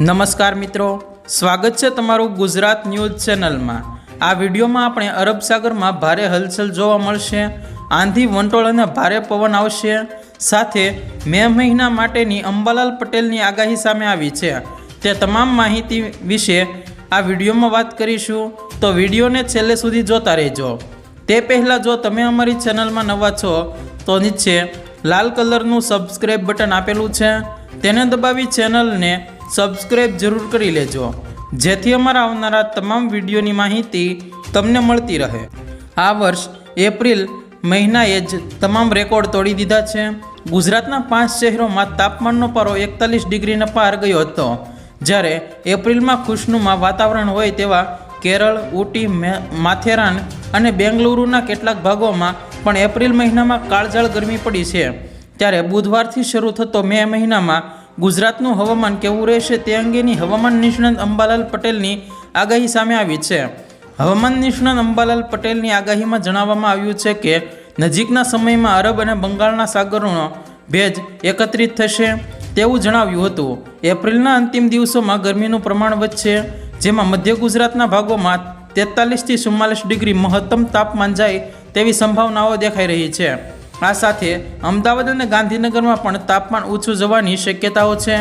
નમસ્કાર મિત્રો, સ્વાગત છે તમારું ગુજરાત ન્યૂઝ ચેનલમાં. આ વિડીયોમાં આપણે અરબ સાગરમાં ભારે હલચલ જોવા મળશે, આંધી વંટોળ અને ભારે પવન આવશે. સાથે મે મહિના માટેની અંબાલાલ પટેલની આગાહી સામે આવી છે. તે તમામ માહિતી વિશે આ વિડીયોમાં વાત કરીશું. તો વિડીયોને છેલ્લે સુધી જોતા રહેજો. તે પહેલાં જો તમે અમારી ચેનલમાં નવા છો, તો નીચે લાલ કલરનું સબસ્ક્રાઇબ બટન આપેલું છે. તેને દબાવી ચેનલને સબસ્ક્રાઇબ જરૂર કરી લેજો. જેથી અમારા આવનારા તમામ વિડીયોની માહિતી તમને મળતી રહે. આ વર્ષ, એપ્રિલ મહિનાએ જ તમામ રેકોર્ડ તોડી દીધા છે. ગુજરાતના પાંચ શહેરોમાં તાપમાનનો પારો એકતાલીસ ડિગ્રીના પાર ગયો હતો. જ્યારે એપ્રિલમાં ખુશનુમા વાતાવરણ હોય તેવા કેરળ ઉટી માથેરાન અને બેંગલુરુના કેટલાક ભાગોમાં પણ એપ્રિલ મહિનામાં કાળઝાળ ગરમી પડી છે. ત્યારે બુધવારથી શરૂ થતો મે મહિનામાં ગુજરાતનું હવામાન કેવું રહેશે તે અંગેની હવામાન નિષ્ણાંત અંબાલાલ પટેલની આગાહી સામે આવી છે. હવામાન નિષ્ણાંત અંબાલાલ પટેલની આગાહીમાં જણાવવામાં આવ્યું છે કે, નજીકના સમયમાં અરબ અને બંગાળના સાગરોનો ભેજ એકત્રિત થશે તેવું જણાવ્યું હતું. એપ્રિલના અંતિમ દિવસોમાં ગરમીનું પ્રમાણ વધશે, જેમાં મધ્ય ગુજરાતના ભાગોમાં તેતાલીસથી ચુમ્માલીસ ડિગ્રી મહત્તમ તાપમાન જાય તેવી સંભાવનાઓ દેખાઈ રહી છે. આ સાથે અમદાવાદ અને ગાંધીનગરમાં પણ તાપમાન ઊંચું જવાની શક્યતાઓ છે.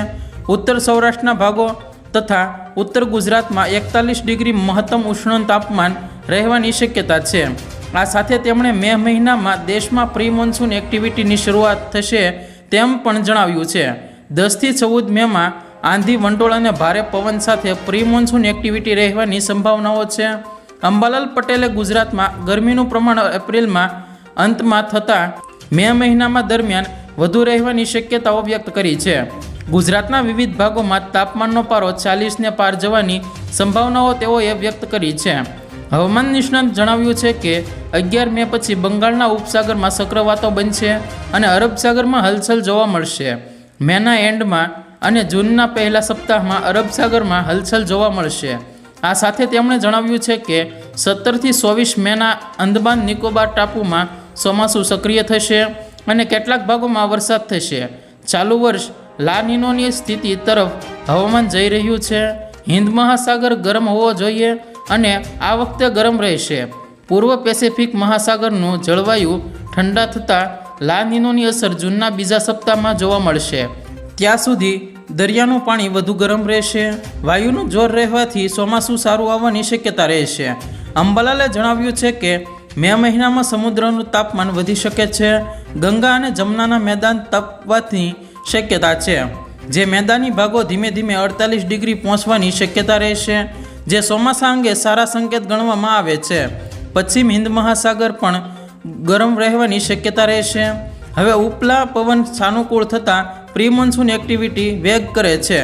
ઉત્તર સૌરાષ્ટ્રના ભાગો તથા ઉત્તર ગુજરાતમાં એકતાલીસ ડિગ્રી મહત્તમ ઉષ્ણ તાપમાન રહેવાની શક્યતા છે. આ સાથે તેમણે મે મહિનામાં દેશમાં પ્રી મોન્સૂન એક્ટિવિટીની શરૂઆત થશે તેમ પણ જણાવ્યું છે. દસથી ચૌદ મેમાં આંધી વંટોળ અને ભારે પવન સાથે પ્રી મોન્સૂન એક્ટિવિટી રહેવાની સંભાવનાઓ છે. અંબાલાલ પટેલે ગુજરાતમાં ગરમીનું પ્રમાણ એપ્રિલમાં અંતમાં થતાં મે મહિનામાં દરમિયાન વધુ રહેવાની શક્યતાઓ વ્યક્ત કરી છે. ગુજરાતના વિવિધ ભાગોમાં તાપમાનનો પારો ચાલીસને પાર જવાની સંભાવનાઓ તેઓએ વ્યક્ત કરી છે. હવામાન નિષ્ણાંત જણાવ્યું છે કે, અગિયાર મે પછી બંગાળના ઉપસાગરમાં ચક્રવાતો બનશે અને અરબ સાગરમાં હલચલ જોવા મળશે. મેના એન્ડમાં અને જૂનના પહેલા સપ્તાહમાં અરબ સાગરમાં હલચલ જોવા મળશે. આ સાથે તેમણે જણાવ્યું છે કે, સત્તરથી ચોવીસ મેના અંદમાન નિકોબાર ટાપુમાં ચોમાસું સક્રિય થશે અને કેટલાક ભાગોમાં વરસાદ થશે. ચાલુ વર્ષ લા નિનોની સ્થિતિ તરફ હવામાન જઈ રહ્યું છે. હિન્દ મહાસાગર ગરમ હોવો જોઈએ અને આ વખતે ગરમ રહેશે. પૂર્વ પેસિફિક મહાસાગરનું જળવાયુ ઠંડા થતાં લા નિનોની અસર જૂનના બીજા સપ્તાહમાં જોવા મળશે. ત્યાં સુધી દરિયાનું પાણી વધુ ગરમ રહેશે. વાયુનું જોર રહેવાથી ચોમાસું સારું આવવાની શક્યતા રહેશે. અંબાલાલે જણાવ્યું છે કે મે મહિનામાં સમુદ્રનું તાપમાન વધી શકે છે. ગંગા અને જમનાના મેદાન તપવાની શક્યતા છે. જે મેદાની ભાગો ધીમે ધીમે અડતાલીસ ડિગ્રી પહોંચવાની શક્યતા રહેશે. જે ચોમાસા અંગે સારા સંકેત ગણવામાં આવે છે. પશ્ચિમ હિન્દ મહાસાગર પણ ગરમ રહેવાની શક્યતા રહેશે. હવે ઉપલા પવન સાનુકૂળ થતાં પ્રી મોન્સૂન એક્ટિવિટી વેગ કરે છે.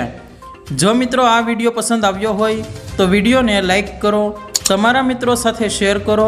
જો મિત્રો આ વીડિયો પસંદ આવ્યો હોય તો વિડીયોને લાઇક કરો, તમારા મિત્રો સાથે શેર કરો